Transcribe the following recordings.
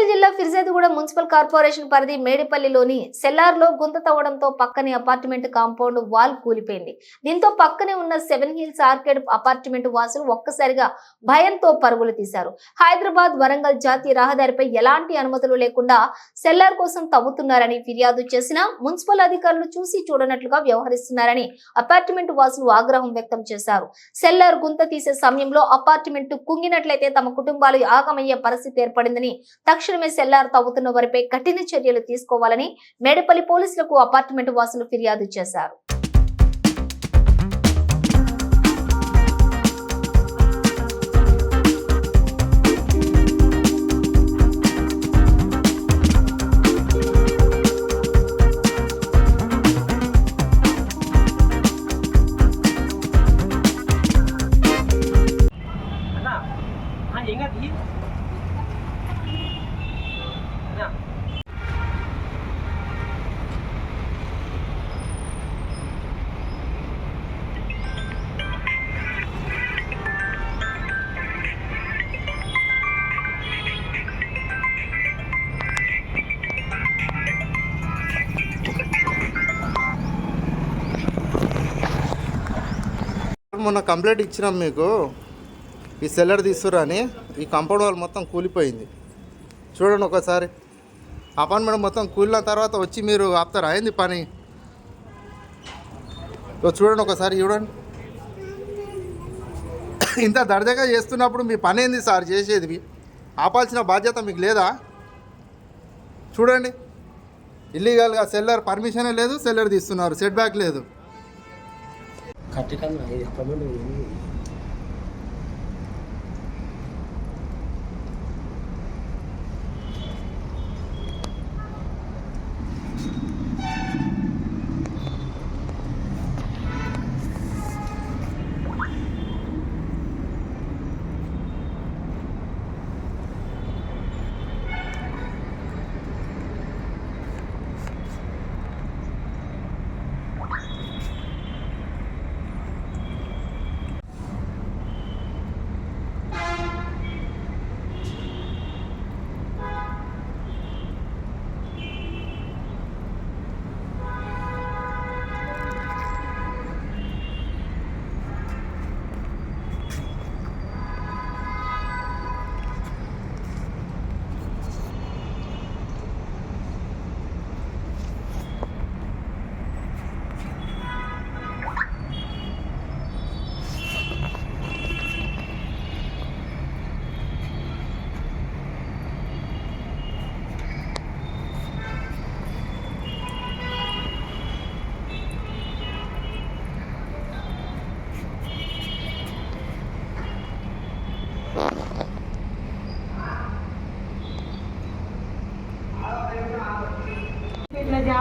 నగరం municipal corporation పరిధి మేడిపల్లిలోని సెల్లార్లో గుంత తవ్వడంతో పక్కనే అపార్ట్మెంట్ కాంపౌండ్ వాల్ కూలిపోయింది. దీంతో పక్కనే ఉన్న సెవెన్ హిల్స్ ఆర్కేడ్ అపార్ట్మెంట్ వాసులు ఒక్కసారిగా భయంతో పరుగులు తీశారు. హైదరాబాద్ వరంగల్ జాతీయ రహదారిపై ఎలాంటి అనుమతులు లేకుండా సెల్లార్ కోసం తవ్వుతున్నారని ఫిర్యాదు చేసినా మున్సిపల్ అధికారులు చూసి చూడనట్లుగా వ్యవహరిస్తున్నారని అపార్ట్మెంట్ వాసులు ఆగ్రహం వ్యక్తం చేశారు. సెల్లార్ గుంత తీసే సమయంలో అపార్ట్మెంట్ కుంగినట్లయితే తమ కుటుంబాలు ఆగమయ్యే పరిస్థితి ఏర్పడిందని తక్షణ తక్షణమే సెల్లార్ తవ్వుతున్న వారిపై కఠిన చర్యలు తీసుకోవాలని మేడపల్లి పోలీసులకు అపార్ట్మెంట్ వాసులు ఫిర్యాదు చేశారు. అన్నా ఆ, మొన్న కంప్లైంట్ ఇచ్చినాం మీకు. ఈ సెల్లర్ తీసుకురా అని. ఈ కంపౌండ్ వాళ్ళు మొత్తం కూలిపోయింది. చూడండి ఒకసారి. అపార్ట్మెంట్ మొత్తం కూలిన తర్వాత వచ్చి మీరు ఆపుతారా? అయింది పని? చూడండి ఒకసారి చూడండి. ఇంత దర్జాగా చేస్తున్నప్పుడు మీ పని ఏంది సార్ చేసేది? ఆపాల్సిన బాధ్యత మీకు లేదా? చూడండి. ఇల్లీగల్గా సెల్లర్ పర్మిషనే లేదు సెల్లర్ తీస్తున్నారు. సెట్ బ్యాక్ లేదు. ఖచ్చితంగా ఇది అపార్ట్మెంట్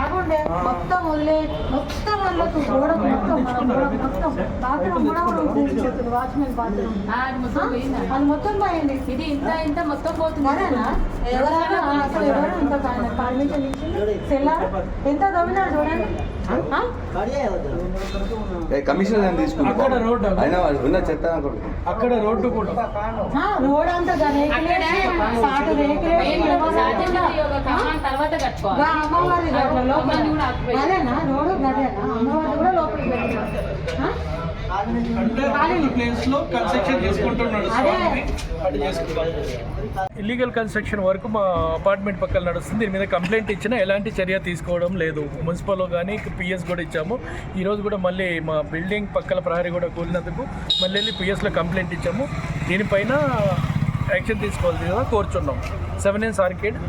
మొత్తం వదిలే మొత్తం వాళ్ళకు గోడ మొత్తం మొత్తం. బాత్రూమ్ కూడా కూడా వాచ్మెన్ బాత్రూమ్. అది మొత్తం పోయింది? ఇది ఇంత ఇంత మొత్తం పోతుంది. ఎవరైనా అసలు ఎవరు ఇంత పర్మిషన్ ఇచ్చింది సెల్లార్ ఎంత దొంగనాడు చూడండి. కమిషన్ అక్కడ రోడ్డు కూడా. ఆ, రోడ్ అంతా సాటు రేకులేసి, సాధ్యంగా ఈ ఒక కమాన్ తర్వాత కట్టుకోవాలి. అమ్మవారి. అదేనా? రోడ్డు కూడా లోపలికి ఇల్లీగల్ కన్స్ట్రక్షన్ వరకు మా అపార్ట్మెంట్ పక్కన నడుస్తుంది. దీని మీద కంప్లైంట్ ఇచ్చినా ఎలాంటి చర్య తీసుకోవడం లేదు. మున్సిపల్లో కానీ పిఎస్ కూడా ఇచ్చాము. ఈరోజు కూడా మళ్ళీ మా బిల్డింగ్ పక్కల ప్రహరీ కూడా కూలినందుకు మళ్ళీ వెళ్ళి పిఎస్లో కంప్లైంట్ ఇచ్చాము. దీనిపైన యాక్షన్ తీసుకోవాల్సిందిగా కోరుచున్నాం. సెవెన్ ఇన్స్ ఆర్కేడ్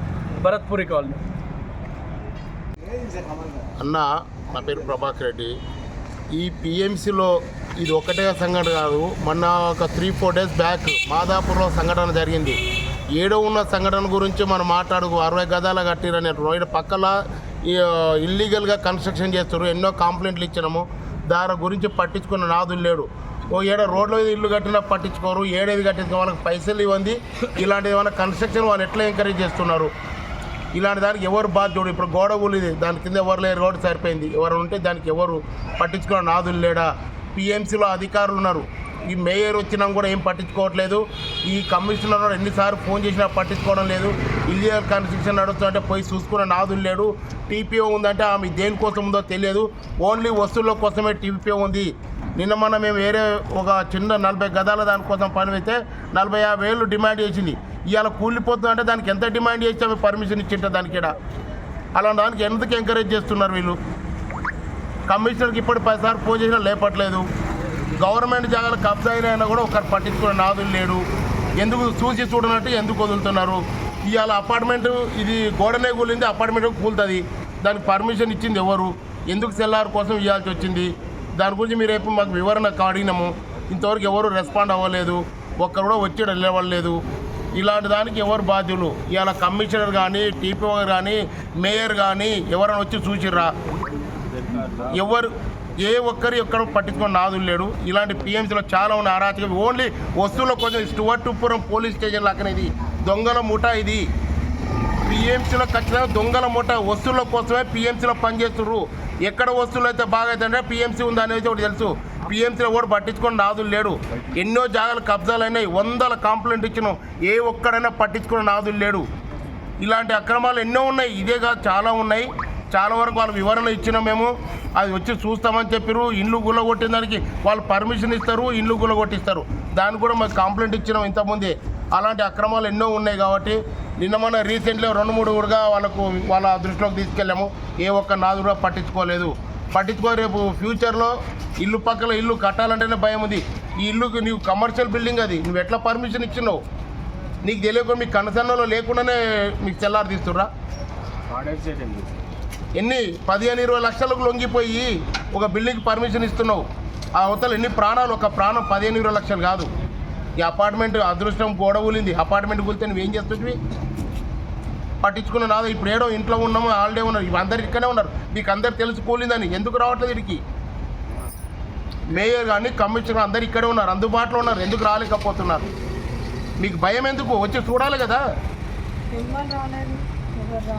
భరత్పురి కాలనీ. అన్న నా పేరు ప్రభాకర్ రెడ్డి. ఈ పిఎంసిలో ఇది ఒకటే సంఘటన కాదు మొన్న ఒక త్రీ ఫోర్ డేస్ బ్యాక్ మాదాపూర్లో సంఘటన జరిగింది. ఏడో ఉన్న సంఘటన గురించి మనం మాట్లాడుకు అరవై గదాల కట్టిరని రోడ్ పక్కల ఈ, ఇల్లీగల్గా కన్స్ట్రక్షన్ చేస్తారు ఎన్నో కంప్లైంట్లు ఇచ్చినాము. దాని గురించి పట్టించుకున్న నాదులు లేడు. ఓ ఏడ రోడ్ల మీద ఇల్లు కట్టినా పట్టించుకోరు ఏడేది కట్టించుకో వాళ్ళకి పైసలు ఇవ్వండి ఇలాంటివి ఏమైనా కన్స్ట్రక్షన్ వాళ్ళు ఎట్లా ఎంకరేజ్ చేస్తున్నారు? ఇలాంటి దానికి ఎవరు బాధ్యుడు ఇప్పుడు గోడ కూలిది దాని కింద ఎవరు లేరు రోడ్డు సరిపోయింది. ఎవరు ఉంటే దానికి ఎవరు పట్టించుకున్న నాదులు లేడా? పిఎంసీలో అధికారులు ఉన్నారు. ఈ మేయర్ వచ్చినా కూడా ఏం పట్టించుకోవట్లేదు. ఈ కమిషనర్ ఎన్నిసార్లు ఫోన్ చేసినా పట్టించుకోవడం లేదు. ఇల్లీగల్ కన్స్ట్రక్షన్ నడుస్తుందంటే పోయి చూసుకున్న నాదులు లేడు. టీపీఓ ఉందంటే ఆమె దేనికోసం ఉందో తెలియదు. ఓన్లీ వస్తువుల కోసమే టీపీఓ ఉంది. నిన్న మొన్న మేము వేరే ఒక చిన్న నలభై గదాల దానికోసం పని అయితే నలభై యాభై వేలు డిమాండ్ చేసింది. ఇవాళ కూలిపోతుందంటే దానికి ఎంత డిమాండ్ చేస్తే పర్మిషన్ ఇచ్చింటే దానికి అలా అలాంటి దానికి ఎందుకు ఎంకరేజ్ చేస్తున్నారు వీళ్ళు? కమిషనర్కి ఇప్పుడు పదిసార్లు ఫోన్ చేసినా లేపట్లేదు. గవర్నమెంట్ జాగాలు కబ్జా అయినా కూడా ఒకరు పట్టించుకునే నాదులు లేడు. ఎందుకు చూసి చూడనట్టు ఎందుకు వదులుతున్నారు? ఇవాళ అపార్ట్మెంట్ ఇది గోడనే కూలింది అపార్ట్మెంట్ కూలుతుంది. దానికి పర్మిషన్ ఇచ్చింది ఎవరు? ఎందుకు సెల్లార్ కోసం ఇవ్వాల్సి వచ్చింది? దాని గురించి మీరు రేపు మాకు వివరణ అడిగినాము ఇంతవరకు ఎవరు రెస్పాండ్ అవ్వలేదు. ఒక్కరు కూడా వచ్చి నిలబడలేదు. ఇలాంటి దానికి ఎవరు బాధ్యులు? ఇవాళ కమిషనర్ కానీ టీపీఓ కానీ మేయర్ కానీ ఎవరైనా వచ్చి చూసిర్రా? ఎవరు? ఏ ఒక్కరి ఎక్కడ పట్టించుకొని నాదులు లేడు. ఇలాంటి పిఎంసీలో చాలా ఉన్నాయి అరాచకం ఓన్లీ వస్తువుల కోసం స్టువర్టుపురం పోలీస్ స్టేషన్ లాగానే ఇది. దొంగల ముఠ ఇది. పిఎంసీలో ఖచ్చితంగా దొంగల ముఠ వస్తువుల కోసమే పిఎంసీలో పనిచేస్తున్నారు ఎక్కడ వస్తువులు అయితే బాగా అవుతుందంటే పిఎంసీ ఉందనేది అనేది ఒకటి తెలుసు. పిఎంసీలో కూడా పట్టించుకొని నాదులు లేడు. ఎన్నో జాగాలు కబ్జాలు అయినాయి వందల కాంప్లైంట్ ఇచ్చినాం. ఏ ఒక్కడైనా పట్టించుకున్న నాదులు లేడు. ఇలాంటి అక్రమాలు ఎన్నో ఉన్నాయి. ఇదే కాదు చాలా ఉన్నాయి. చాలా వరకు వాళ్ళ వివరణ ఇచ్చినాం మేము. అది వచ్చి చూస్తామని చెప్పారు ఇండ్లు గుల్లగొట్టిన దానికి వాళ్ళు పర్మిషన్ ఇస్తారు. ఇండ్లు గుల్లగొట్టిస్తారు. దానికి కూడా మాకు కంప్లైంట్ ఇచ్చినాం ఇంతకుముందే. అలాంటి అక్రమాలు ఎన్నో ఉన్నాయి కాబట్టి నిన్న మన రీసెంట్లీ రెండు మూడు కూడా వాళ్ళకు వాళ్ళ దృష్టిలోకి తీసుకెళ్ళాము. ఏ ఒక్క నాదు కూడా పట్టించుకోలేదు. పట్టించుకో రేపు ఫ్యూచర్లో ఇల్లు పక్కల ఇల్లు కట్టాలంటేనే భయం ఉంది. ఈ ఇల్లుకి నీవు కమర్షియల్ బిల్డింగ్ అది. నువ్వు ఎట్లా పర్మిషన్ ఇచ్చినావు? నీకు తెలియకుండా మీకు కనసన్నలో లేకుండానే మీకు తెల్లారి తీస్తుర్రా? ఎన్ని? పదిహేను ఇరవై లక్షలకు లొంగిపోయి ఒక బిల్డింగ్ పర్మిషన్ ఇస్తున్నావు. ఆ అవతల ఎన్ని ప్రాణాలు? ఒక ప్రాణం పదిహేను ఇరవై లక్షలు కాదు. ఈ అపార్ట్మెంట్ అదృష్టం గోడ కూలింది అపార్ట్మెంట్ కూలితే నువ్వేం చేస్తుంటివి పట్టించుకున్న నాదో. ఇప్పుడు ఏడో ఇంట్లో ఉన్నాము హాలిడే ఉన్నారు. ఇవి అందరు ఇక్కడే ఉన్నారు. మీకు అందరు తెలుసుకోలేదని కూలిందని. ఎందుకు రావట్లేదు ఇక్కడికి మేయర్ కానీ కమిషనర్ అందరు ఇక్కడే ఉన్నారు. అందుబాటులో ఉన్నారు. ఎందుకు రాలేకపోతున్నారు? మీకు భయం ఎందుకు? వచ్చి చూడాలి కదా.